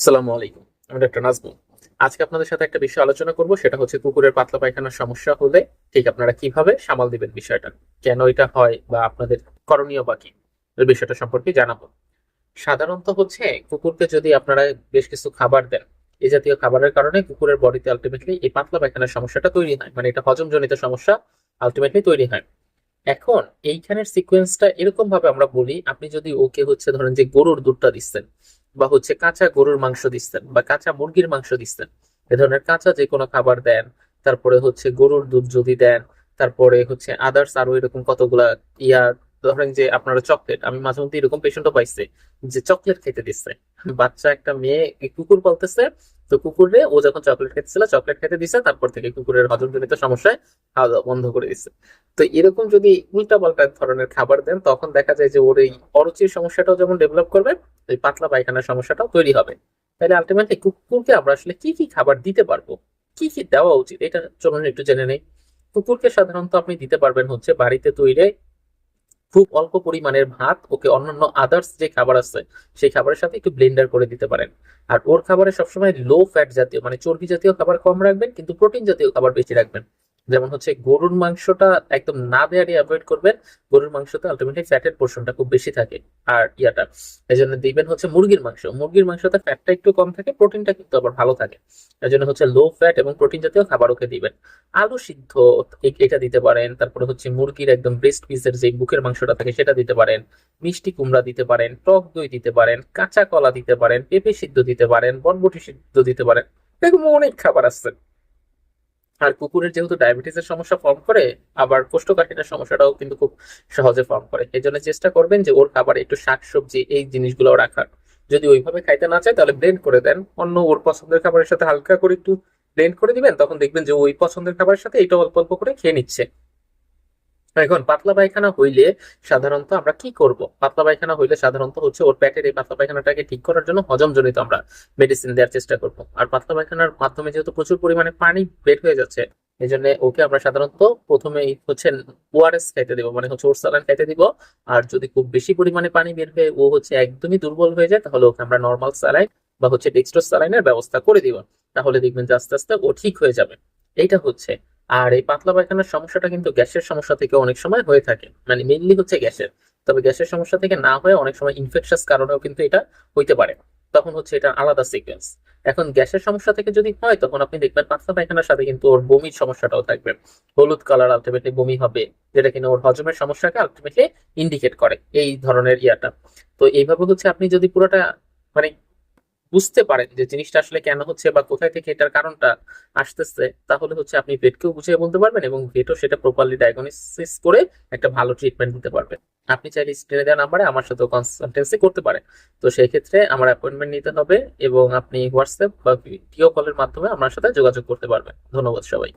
আসসালামু আলাইকুম, আমি ডক্টর নাজমুল। আজকে আপনাদের সাথে একটা বিষয় আলোচনা করব, সেটা হচ্ছে কুকুরের পাতলা পায়খানার সমস্যা হলে ঠিক আপনারা কীভাবে সামাল দিবেন বিষয়টা, কেন এটা হয় বা আপনাদের করণীয় বা কি এই বিষয়টা সম্পর্কে জানাব। সাধারণত হচ্ছে কুকুরকে যদি আপনারা বেশ কিছু খাবার দেন এই জাতীয় খাবারের কারণে কুকুরের বডিতে আলটিমেটলি এই পাতলা পায়খানার সমস্যাটা তৈরি হয় মানে এটা হজমজনিত সমস্যা আলটিমেটলি তৈরি হয়। এখন এইখানের সিকোয়েন্সটা এরকম ভাবে আমরা বলি, আপনি যদি ওকে হচ্ছে ধরেন যে গরুর দুধটা দিচ্ছেন বা হচ্ছে কাঁচা গরুর মাংস দিচ্ছেন বা কাঁচা মুরগির মাংস দিচ্ছেন, এ ধরনের কাঁচা যে কোনো খাবার দেন, তারপরে হচ্ছে গরুর দুধ যদি দেন, তারপরে হচ্ছে আদার্স আরও এরকম কতগুলা ইয়া, ধরেন যে আপনারা চকলেট আমি মাঝে মধ্যে এরকম পেশেন্টও পাইছে যে চকলেট খেতে দিচ্ছে। বাচ্চা একটা মেয়ে, কুকুর পালতেছে তো কুকুরে ও যখন চকলেট খেতেছিল চকলেট খেতে দিছে, তারপর থেকে কুকুরের হজমজনিত সমস্যায় খাওয়া বন্ধ করে দিচ্ছে তো এরকম যদি উল্টা পাল্টা ধরনের খাবার দেন, তখন দেখা যায় যে ওর এই অরুচির সমস্যাটাও যেমন ডেভেলপ করবে, এই পাতলা পায়খানার সমস্যাটাও তৈরি হবে। তাহলে আলটিমেটলি কুকুরকে আমরা আসলে কি কি খাবার দিতে পারব? কি কি দেওয়া উচিত? এটা চলুন একটু জেনে নেই। কুকুরকে সাধারণত আপনি দিতে পারবেন হচ্ছে বাড়িতে তৈরি খুব অল্প পরিমাণের ভাত, ওকে অন্যান্য আদার্স যে খাবার আছে, সেই খাবারের সাথে একটু ব্লেন্ডার করে দিতে পারেন। আর ওর খাবারে সবসময় লো ফ্যাট জাতীয় মানে চর্বি জাতীয় খাবার কম রাখবেন, কিন্তু প্রোটিন জাতীয় খাবার বেশি রাখবেন। যেমন হচ্ছে গরুর মাংসটা একদম না দেয়ারই অ্যাভয়েড করবেন, গরুর মাংসতে আলটিমেটলি ফ্যাটের পোর্শনটা খুব বেশি থাকে আর ইয়াটা। এই জন্য দিবেন হচ্ছে মুরগির মাংস। মুরগির মাংসতে ফ্যাটটা একটু কম থাকে প্রোটিনটা কিন্তু আবার ভালো থাকে। এই জন্য হচ্ছে লো ফ্যাট এবং প্রোটিন জাতীয় খাবার ওকে দিবেন। আলু সিদ্ধ এটা দিতে পারেন। তারপরে হচ্ছে মুরগির একদম ব্রেস্ট পিসের যে বুকের মাংসটা থাকে সেটা দিতে পারেন। মিষ্টি কুমড়া দিতে পারেন, টক দই দিতে পারেন, কাঁচা কলা দিতে পারেন, পেঁপে সিদ্ধ দিতে পারেন বনবটি সিদ্ধ দিতে পারেন। এরকম অনেক খাবার আছে। আর কুকুরের যেহেতু ডায়াবেটিসের সমস্যা ফর্ম করে, আবার কোষ্ঠকাঠিনের সমস্যাটাও কিন্তু খুব সহজে ফর্ম করে। এই জন্য চেষ্টা করবেন যে ওর খাবারে একটু শাকসবজি, এই জিনিসগুলো রাখার। যদি ওইভাবে খাইতে না চায়, তাহলে ব্লেন্ড করে দেন। অন্য ওর পছন্দের খাবারের সাথে হালকা করে একটু ব্লেন্ড করে দিবেন, তখন দেখবেন যে ওই পছন্দের খাবারের সাথে এটা অল্প অল্প করে খেয়ে নিচ্ছে। এখন পাতলা পায়খানা হইলে সাধারণত আমরা কি করব? পাতলা পায়খানা হইলে সাধারণত হচ্ছে ওর পেটের এই পাতলা পায়খানাটাকে ঠিক করার জন্য হজমজনিত আমরা মেডিসিন দেওয়ার চেষ্টা করব। আর পাতলা পায়খানার মাধ্যমে যেহেতু প্রচুর পরিমাণে পানি বের হয়ে যাচ্ছে এই জন্য ওকে আমরা সাধারণত প্রথমে হচ্ছে ওআরএস খাইতে দিব মানে হচ্ছে ওর স্যালাইন খাইতে দিব। আর যদি খুব বেশি পরিমাণে পানি বের হয়ে ও হচ্ছে একদমই দুর্বল হয়ে যায়, তাহলে ওকে আমরা নর্মাল স্যালাইন বা হচ্ছে ডেক্সট্রোস স্যালাইনের ব্যবস্থা করে দিব। তাহলে দেখবেন যে আস্তে আস্তে ও ঠিক হয়ে যাবে। এইটা হচ্ছে আর এই পাতলা পায়খানার সমস্যাটা কিন্তু গ্যাসের সমস্যা থেকে অনেক সময় হয়ে থাকে। মানে মেইনলি হচ্ছে গ্যাসের। তবে গ্যাসের সমস্যা থেকে না হয়ে অনেক সময় ইনফেকশাস কারণেও কিন্তু এটা হইতে পারে। তখন হচ্ছে এটা আলাদা সিকোয়েন্স এখন গ্যাসের সমস্যা থেকে যদি হয়, তখন আপনি দেখবেন পাতলা পায়খানার সাথে কিন্তু ওর বমির সমস্যাটাও থাকবে। হলুদ কালার আলটিমেটলি বমি হবে, যেটা কিনা ওর হজমের সমস্যাকে আলটিমেটলি ইন্ডিকেট করে এই ধরনের ইয়াটা। তো এইভাবে হচ্ছে আপনি যদি পুরোটা মানে বুঝতে পারেন যে জিনিসটা আসলে কেন হচ্ছে বা কোথায় থেকে এটার কারণটা আসতেছে, তাহলে হচ্ছে আপনি ভেটকেও বুঝিয়ে বলতে পারবেন এবং ভেটও সেটা প্রপারলি ডায়াগনোসিস করে একটা ভালো ট্রিটমেন্ট দিতে পারবেন। আপনি চাইলে স্ক্রিনে দেওয়া নাম্বারে আমার সাথে কনসালটেন্সি করতে পারেন। তো সেই ক্ষেত্রে আমার অ্যাপয়েন্টমেন্ট নিতে হবে এবং আপনি হোয়াটসঅ্যাপ বা ভিডিও কলের মাধ্যমে আমার সাথে যোগাযোগ করতে পারবেন। ধন্যবাদ সবাই